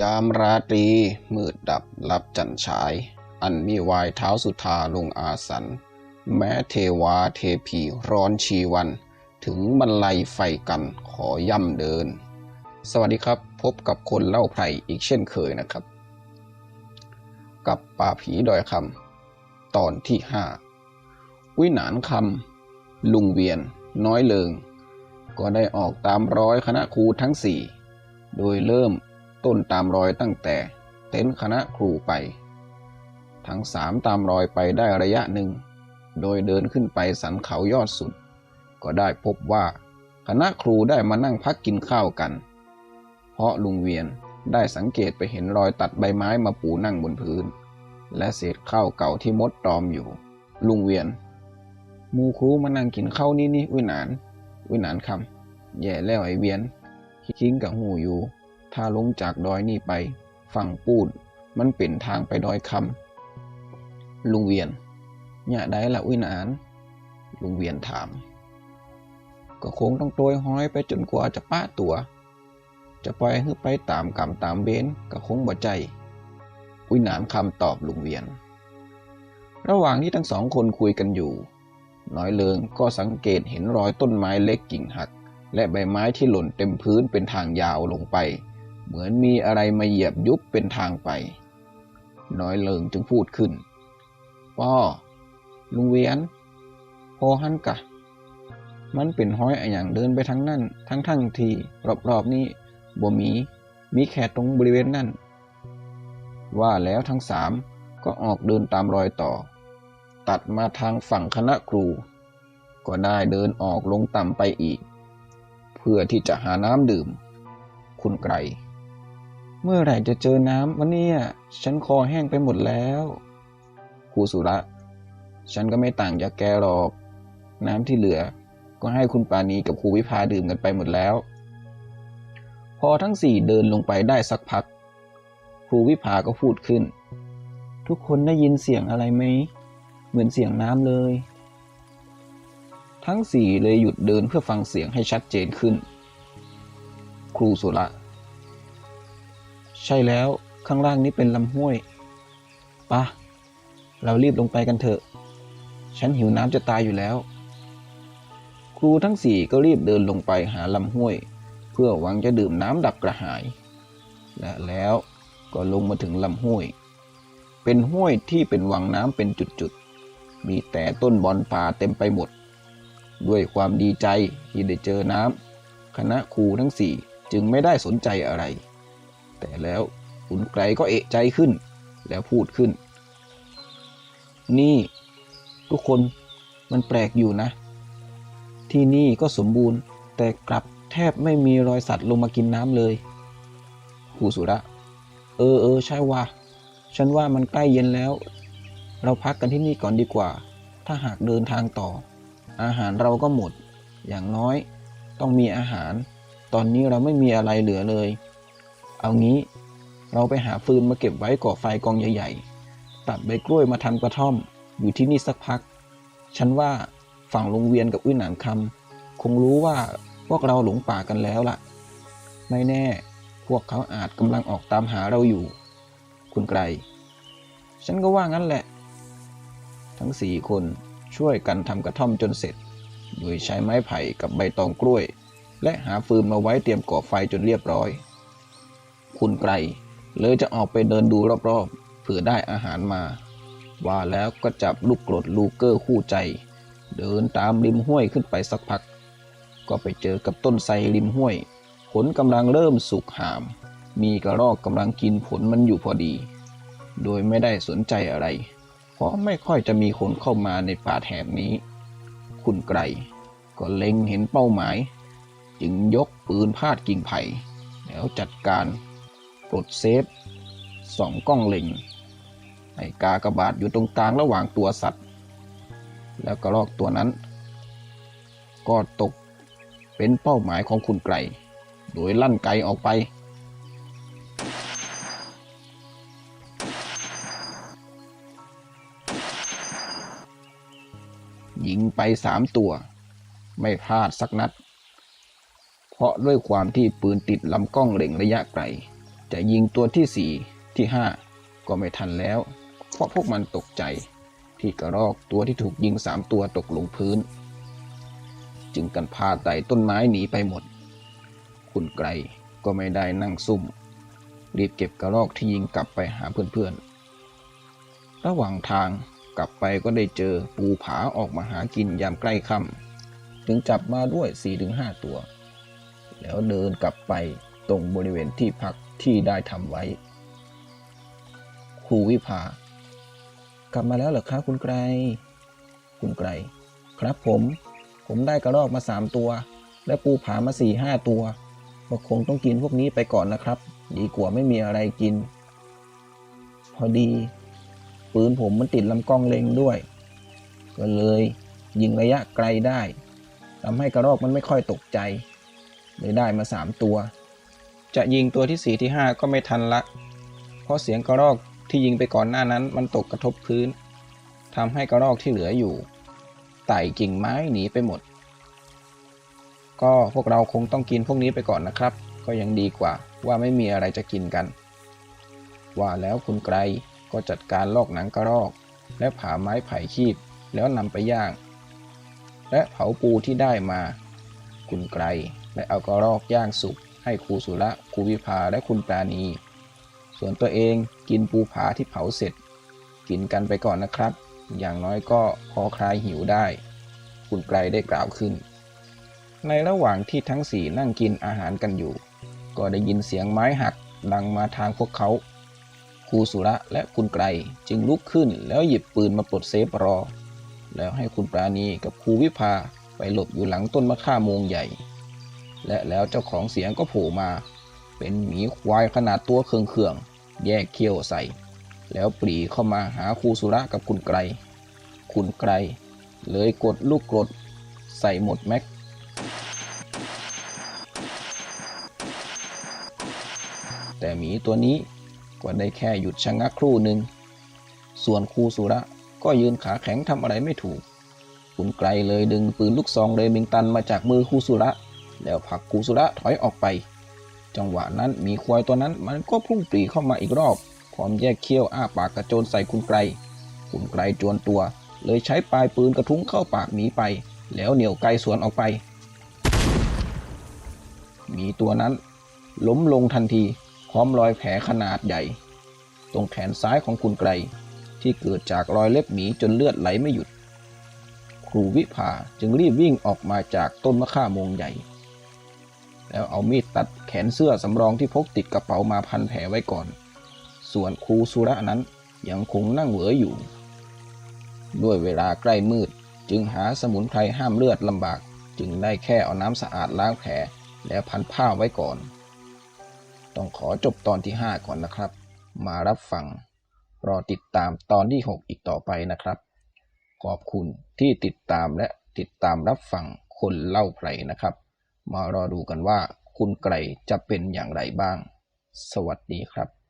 ยามราตรี มืดดับรับจันฉาย อันมีวายเท้าสุธาลงอาสัน แม้เทวาเทพีร้อนชีวัน ถึงบรรลัยไฟกันขอย่ำเดิน สวัสดีครับพบกับคนเล่าไพรอีกเช่นเคยนะครับ กับป่าผีดอยคำตอนที่ห้าวิหนานคำลุงเวียน น้อยเลิง ก็ได้ออกตามร้อยคณะครูทั้งสี่โดยเริ่ม ต้นตามรอยตั้งแต่เต็นท์คณะครูไป ทั้งสามตามรอยไปได้ระยะหนึ่ง โดยเดินขึ้นไปสันเขายอดสุด ก็ได้พบว่าคณะครูได้มานั่งพักกินข้าวกัน เพราะลุงเวียนได้สังเกตไปเห็นรอยตัดใบไม้มาปูนั่งบนพื้น และเศษข้าวเก่าที่มดตอมอยู่ ลุงเวียนหมูครูมานั่งกินข้าวนี่นี่วินาน วินานคำแย่แล้วไอเวียนคิงกับหูอยู่ ถ้าลงจากดอยนี่ไป ฝั่งปูด มันเป็นทางไปดอยคำลุงเวียนเนี่ยได้ละวิหนานลุงเวียนถาม ก็คงต้องโตยห้อยไปจนกว่าจะป้าตัว จะปล่อยให้ไปตามกรรมตามเบนก็คงบ่ใจวิหนานคำตอบลุงเวียน ระหว่างที่ทั้งสองคนคุยกันอยู่ น้อยเลิงก็สังเกตเห็นรอยต้นไม้เล็กกิ่งหัก และใบไม้ที่หล่นเต็มพื้นเป็นทางยาวลงไป เหมือนมีอะไรมาเหยียบยุบเป็นทางไป น้อยเลิงจึงพูดขึ้นป้อลุงเวียนพอหันกะ มันเป็นห้อยอย่างเดินไปทั้งนั่น ทั้งทั้งที่รอบๆนี้บ่มี มีแค่ตรงบริเวณนั่น ว่าแล้วทั้งสามก็ออกเดินตามรอยต่อ ตัดมาทางฝั่งคณะครู ก็ได้เดินออกลงต่ำไปอีก เพื่อที่จะหาน้ำดื่ม คุณไกร เมื่อไหร่จะเจอน้ำวันนี้ฉันคอแห้งไปหมดแล้วครูสุระ ฉันก็ไม่ต่างจากแกหรอก น้ำที่เหลือ ก็ให้คุณปานีกับครูวิภาดื่มกันไปหมดแล้ว พอทั้งสี่เดินลงไปได้สักพัก ครูวิภาก็พูดขึ้น ทุกคนได้ยินเสียงอะไรไหม เหมือนเสียงน้ำเลย ทั้งสี่เลยหยุดเดินเพื่อฟังเสียงให้ชัดเจนขึ้น ครูสุระ ใช่แล้วข้างล่างนี้เป็นลำห้วยปะเรารีบลงไปกันเถอะ ฉันหิวน้ำจะตายอยู่แล้ว ครูทั้งสี่ก็รีบเดินลงไปหาลำห้วย เพื่อหวังจะดื่มน้ำดับกระหาย และแล้วก็ลงมาถึงลำห้วย เป็นห้วยที่เป็นวังน้ำเป็นจุดๆ มีแต่ต้นบอนป่าเต็มไปหมด ด้วยความดีใจที่ได้เจอน้ำคณะครูทั้งสี่จึงไม่ได้สนใจอะไร แต่แล้วขุนไกรก็เอะใจขึ้น แล้วพูดขึ้น นี่ทุกคนมันแปลกอยู่นะ ที่นี่ก็สมบูรณ์ แต่กลับแทบไม่มีรอยสัตว์ลงมากินน้ำเลยครูสุระ เออเออใช่ว่า ฉันว่ามันใกล้เย็นแล้ว เราพักกันที่นี่ก่อนดีกว่า ถ้าหากเดินทางต่อ อาหารเราก็หมด อย่างน้อย ต้องมีอาหาร ตอนนี้เราไม่มีอะไรเหลือเลย เอางี้ เราไปหาฟืนมาเก็บไว้ก่อไฟกองใหญ่ๆ ตัดใบกล้วยมาทำกระท่อม อยู่ที่นี่สักพัก ฉันว่าฝั่งลุงเวียนกับอุ้ยหนานคำคงรู้ว่าพวกเราหลงป่ากันแล้วล่ะ ไม่แน่ พวกเขาอาจกำลังออกตามหาเราอยู่ คุณไกร ฉันก็ว่างั้นแหละ ทั้งสี่คนช่วยกันทำกระท่อมจนเสร็จ โดยใช้ไม้ไผ่กับใบตองกล้วย และหาฟืนมาไว้เตรียมก่อไฟจนเรียบร้อย คุณไกรเลยจะออกไปเดินดูรอบๆเผื่อได้อาหารมา ว่าแล้วก็จับลูกกรดลูเกอร์คู่ใจ เดินตามริมห้วยขึ้นไปสักพัก ก็ไปเจอกับต้นไทรริมห้วย ผลกำลังเริ่มสุกหาม มีกระรอกกำลังกินผลมันอยู่พอดี โดยไม่ได้สนใจอะไร เพราะไม่ค่อยจะมีคนเข้ามาในป่าแถบนี้ คุณไกรก็เล็งเห็นเป้าหมาย จึงยกปืนพาดกิ่งไผ่แล้วจัดการ ปลดเซฟสองกล้องเล็งให้กากระบาดอยู่ตรงกลางระหว่างตัวสัตว์ แล้วกระรอกตัวนั้น ก็ตกเป็นเป้าหมายของคุณไกรโดยลั่นไกออกไป ยิงไปสามตัว ไม่พลาดสักนัด เพราะด้วยความที่ปืนติดลำกล้องเล็งระยะไกล จะยิงตัวที่สี่ที่ห้าก็ไม่ทันแล้ว เพราะพวกมันตกใจที่กระรอกตัวที่ถูกยิงสามตัวตกลงพื้น จึงกันพาไต่ต้นไม้หนีไปหมด คุณไกรก็ไม่ได้นั่งซุ่ม รีบเก็บกระรอกที่ยิงกลับไปหาเพื่อนๆ ระหว่างทางกลับไปก็ได้เจอปูผาออกมาหากินยามใกล้ค่ำถึงจับมาด้วย4-5 ตัว แล้วเดินกลับไปตรงบริเวณที่พัก ที่ได้ทำไว้ ครูวิภากลับมาแล้วเหรอครับคุณไกร คุณไกร ครับผม ผมได้กระรอกมาสามตัว และปูผามาสี่ห้าตัวก็คงต้องกินพวกนี้ไปก่อนนะครับ ดีกว่าไม่มีอะไรกิน พอดี ปืนผมมันติดลำกล้องเล็งด้วย ก็เลย ยิงระยะไกลได้ทำให้กระรอกมันไม่ค่อยตกใจเลยได้มาสามตัว จะยิงตัวที่สี่ที่ห้าก็ไม่ทันละ เพราะเสียงกระรอกที่ยิงไปก่อนหน้านั้นมันตกกระทบพื้นทำให้กระรอกที่เหลืออยู่ไต่กิ่งไม้หนีไปหมด ก็พวกเราคงต้องกินพวกนี้ไปก่อนนะครับ ก็ยังดีกว่าว่าไม่มีอะไรจะกินกัน ว่าแล้วคุณไกรก็จัดการลอกหนังกระรอก และผ่าไม้ไผ่คีบแล้วนำไปย่าง และเผาปูที่ได้มา คุณไกรและเอากระรอกย่างสุก ให้ครูสุระครูวิภาและคุณปราณี ส่วนตัวเองกินปูผาที่เผาเสร็จ กินกันไปก่อนนะครับ อย่างน้อยก็พอคลายหิวได้ คุณไกรได้กล่าวขึ้น ในระหว่างที่ทั้งสี่นั่งกินอาหารกันอยู่ ก็ได้ยินเสียงไม้หักดังมาทางพวกเขาครูสุระและคุณไกรจึงลุกขึ้นแล้วหยิบปืนมาปลดเซฟรอ แล้วให้คุณปราณีกับครูวิภาไปหลบอยู่หลังต้นมะข่าโมงใหญ่ และแล้วเจ้าของเสียงก็โผล่มา เป็นหมีควายขนาดตัวเคืองๆ แยกเขี้ยวใส่ แล้วปรีเข้ามาหาครูสุระกับคุณไกร คุณไกร เลยกดลูกกรด ใส่หมดแม็ก แต่หมีตัวนี้ก็ได้แค่หยุดชะงักครู่หนึ่ง ส่วนครูสุระก็ยืนขาแข็งทำอะไรไม่ถูก คุณไกรเลยดึงปืนลูกซองเรมิงตันมาจากมือครูสุระ แล้วผักครูสุระถอยออกไป จังหวะนั้นหมีควายตัวนั้นมันก็พุ่งปรีเข้ามาอีกรอบพร้อมแยกเขี้ยวอ้าปากกระโจนใส่คุณไกรคุณไกรจวนตัว เลยใช้ปลายปืนกระทุ้งเข้าปากหมีไป แล้วเหนี่ยวไกลสวนออกไปหมีตัวนั้น ล้มลงทันทีพร้อมรอยแผลขนาดใหญ่ ตรงแขนซ้ายของคุณไกรที่เกิดจากรอยเล็บหมีจนเลือดไหลไม่หยุด ครูวิภาจึงรีบวิ่งออกมาจากต้นมะข่าโมงใหญ่ แล้วเอามีดตัดแขนเสื้อสำรองที่พกติดกระเป๋ามาพันแผลไว้ก่อน ส่วนครูสุระนั้นยังคงนั่งเหวออยู่ ด้วยเวลาใกล้มืดจึงหาสมุนไพรห้ามเลือดลำบาก จึงได้แค่เอาน้ำสะอาดล้างแผลแล้วพันผ้าไว้ก่อน ต้องขอจบตอนที่ 5 ก่อนนะครับ มารับฟัง รอติดตามตอนที่ 6 อีกต่อไปนะครับ ขอบคุณที่ติดตามและติดตามรับฟังคนเล่าไพรนะครับ มารอดูกันว่าคุณไกรจะเป็นอย่างไรบ้าง สวัสดีครับ